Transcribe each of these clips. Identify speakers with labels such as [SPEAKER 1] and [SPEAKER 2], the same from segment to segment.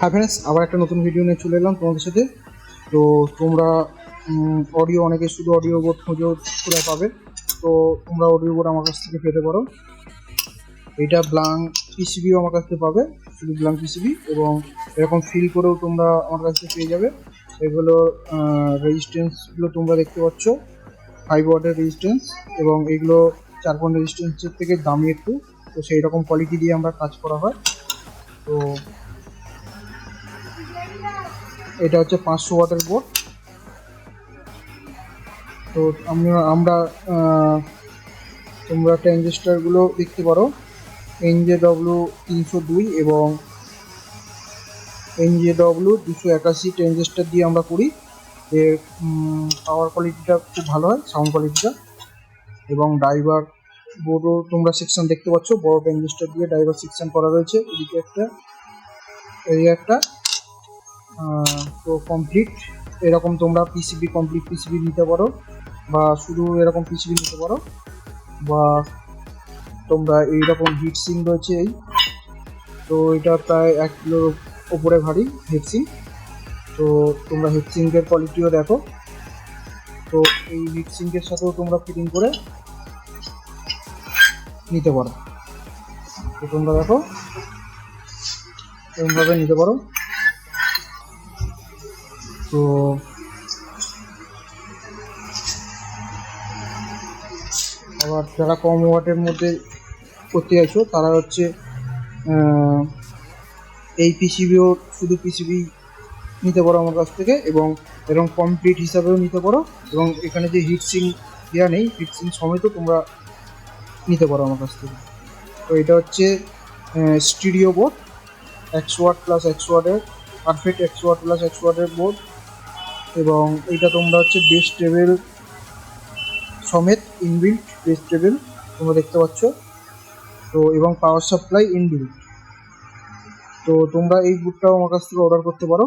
[SPEAKER 1] হ্যাঁ ফ্রেন্ডস আবার একটা নতুন ভিডিও নিয়ে চলে এলাম তোমাদের সাথে। তো তোমরা অডিও অনেকে শুধু অডিও বোর্ড খুঁজেও খোলা পাবে। তো তোমরা অডিও বোর্ড আমার কাছ থেকে পেতে পারো। এটা ব্লাং পিসিবিও আমার কাছ থেকে পাবে, শুধু ব্লাং পিসিবি এবং এরকম ফিল করেও তোমরা আমার কাছ থেকে পেয়ে যাবে। এগুলো রেজিস্ট্যান্সগুলো তোমরা দেখতে পাচ্ছ। ফাইভ ওয়াটের রেজিস্ট্যান্স এবং এগুলো চার পয়েন্ট রেজিস্ট্যান্সের থেকে দামি একটু। তো সেই রকম কোয়ালিটি দিয়ে আমরা কাজ করা হয়। তো এটা হচ্ছে পাঁচশো ওয়াটের বোর্ড। তো আমরা আমরা তোমরা ট্রানজিস্টারগুলো দেখতে পারো। এনজে ডব্লিউ তিনশো দুই এবং এনজে ডব্লিউ দুশো একাশি ট্রানজিস্টার দিয়ে আমরা করি। এর পাওয়ার কোয়ালিটিটা খুব ভালো হয় সাউন্ড কোয়ালিটিটা এবং ড্রাইভার বোর্ডও তোমরা সেকশন দেখতে পাচ্ছ, বড় ট্রানজিস্টার দিয়ে ড্রাইভার সেকশন করা রয়েছে। এদিকে একটা, এই একটা। তো কমপ্লিট এরকম তোমরা পিসিবি কমপ্লিট পিসিবি নিতে পারো, বা শুধু এরকম পিসিবি নিতে পারো, বা তোমরা এইরকম হিট সিং রয়েছে এই, তো এটা প্রায় এক কিলোর ওপরে ভারী হেড সিং তো তোমরা হেড সিঙ্কের কোয়ালিটিও দেখো, তো এই হিট সিঙ্কের সাথেও তোমরা ফিটিং করে নিতে পারো। তো তোমরা দেখো এরকমভাবে নিতে পারো। তো আবার যারা কম ওয়াটের মধ্যে করতে চাইছো তারা হচ্ছে এই পিসিবিও শুধু পিসিবি নিতে পারো আমার কাছ থেকে এবং এরকম কমপ্লিট হিসাবেও নিতে পারো এবং এখানে যে হিট সিং দেওয়া নেই হিট সিং সমেতও তোমরা নিতে পারো আমার কাছ থেকে। তো এটা হচ্ছে স্টুডিও বোর্ড একশো ওয়াট প্লাস একশো ওয়াটের পারফেক্ট একশো ওয়াট প্লাস একশো ওয়াটের বোর্ড এবং এটা তোমরা হচ্ছে বেস্ট টেবিল সমেত ইনবিল্ট বেস্ট টেবিল তোমরা দেখতে পাচ্ছ। তো এবং পাওয়ার সাপ্লাই ইনবিল্ট তো তোমরা এই বুটটাও আমার কাছ থেকে অর্ডার করতে পারো।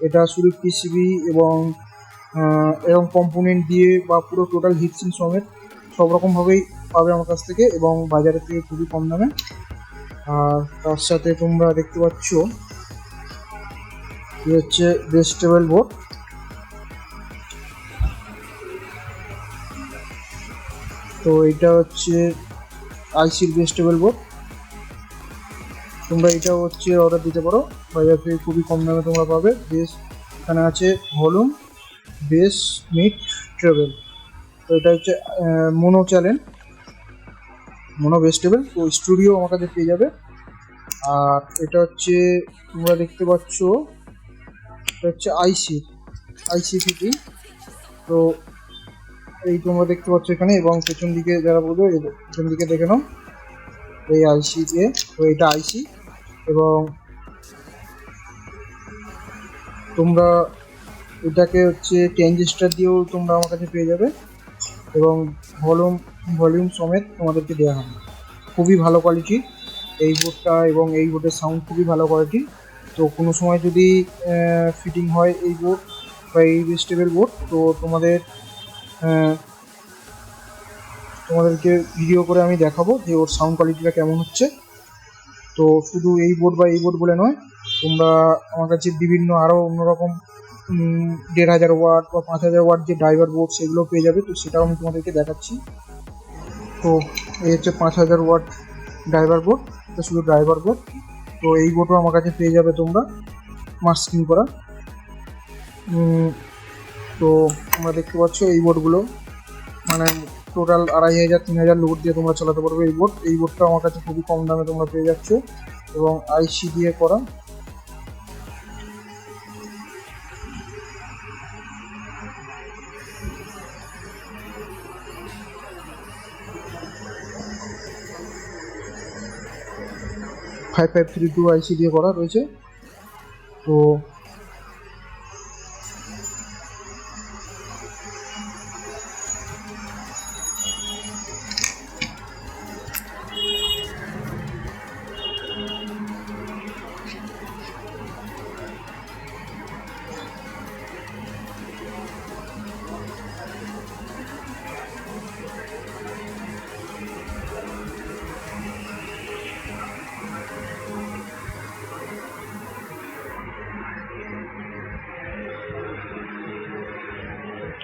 [SPEAKER 1] এটা শুধু পিসিবি এবং এরকম কম্পোনেন্ট দিয়ে বা পুরো টোটাল হিটসিং সমেত সব রকমভাবেই পাবে আমার কাছ থেকে এবং বাজারের থেকে খুবই কম দামে। আর তার সাথে তোমরা দেখতে পাচ্ছ হচ্ছে ভেজিটেবল বোর্ড তো এটা হচ্ছে আইসির ভেজিটেবল বোর্ড তোমরা এটাও হচ্ছে অর্ডার দিতে পারো। বাজার থেকে খুবই কম দামে তোমরা পাবে। বেশ এখানে আছে ভলুম বেস মিট ট্রেভেল তো এটা হচ্ছে মোনো চ্যানেল মোনো ভেজিটেবল তো স্টুডিও আমার কাছে পেয়ে যাবে। আর এটা হচ্ছে, তোমরা দেখতে পাচ্ছ, এটা হচ্ছে আইসি। আইসি ফিটি তো এই তোমরা দেখতে পাচ্ছ এখানে, এবং পেছন দিকে যারা বলবে পেছন দিকে দেখে নাও। এই আইসি দিয়ে তো এটা আইসি এবং তোমরা এটাকে হচ্ছে ট্রানজিস্টার দিয়েও তোমরা আমার কাছে পেয়ে যাবে, এবং ভলিউম ভলিউম সমেত তোমাদেরকে দেওয়া হবে। খুবই ভালো কোয়ালিটি এই বোর্ডটা এবং এই বোর্ডের সাউন্ড খুবই ভালো কোয়ালিটি তো কোনো সময় যদি ফিটিং হয় এই বোর্ড বা এই ভেজিটেবল বোর্ড, তো তোমাদের তোমাদেরকে ভিডিও করে আমি দেখাবো যে ওর সাউন্ড কোয়ালিটিটা কেমন হচ্ছে। তো শুধু এই বোর্ড বা এই বোর্ড বলে নয়, তোমরা আমার কাছে বিভিন্ন আরও অন্যরকম দেড় হাজার ওয়াট বা পাঁচ হাজার ওয়াট যে ড্রাইভার বোর্ড সেগুলো পেয়ে যাবে, তো সেটাও আমি তোমাদেরকে দেখাচ্ছি। তো এই হচ্ছে পাঁচ হাজার ওয়াট ড্রাইভার বোর্ড এটা শুধু ড্রাইভার বোর্ড তো এই বোর্ডও আমার কাছে পেয়ে যাবে তোমরা মাস্কিং করা। তো তোমরা দেখতে পাচ্ছ এই বোর্ডগুলো মানে টোটাল আড়াই হাজার, তিন হাজার লোড দিয়ে তোমরা চালাতে পারবে এই বোর্ড এই বোর্ডটা আমার কাছে খুবই কম দামে তোমরা পেয়ে যাচ্ছ এবং আইসি দিয়ে করা। Five five three two IC দিয়ে করা রয়েছে। তো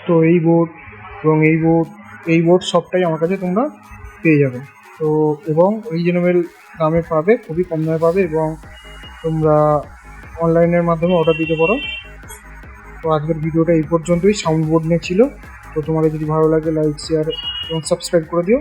[SPEAKER 1] তো এই বোর্ড এবং এই বোর্ড এই বোর্ড সবটাই আমার কাছে তোমরা পেয়ে যাবে। তো এবং রিজনেবল দামে পাবে, খুবই কম দামে পাবে এবং তোমরা অনলাইনের মাধ্যমে অর্ডার দিতে পারো। তো আজকের ভিডিওটা এই পর্যন্তই। সাউন্ড বোর্ড নিয়ে ছিল। তো তোমাদের যদি ভালো লাগে লাইক শেয়ার এবং সাবস্ক্রাইব করে দিও।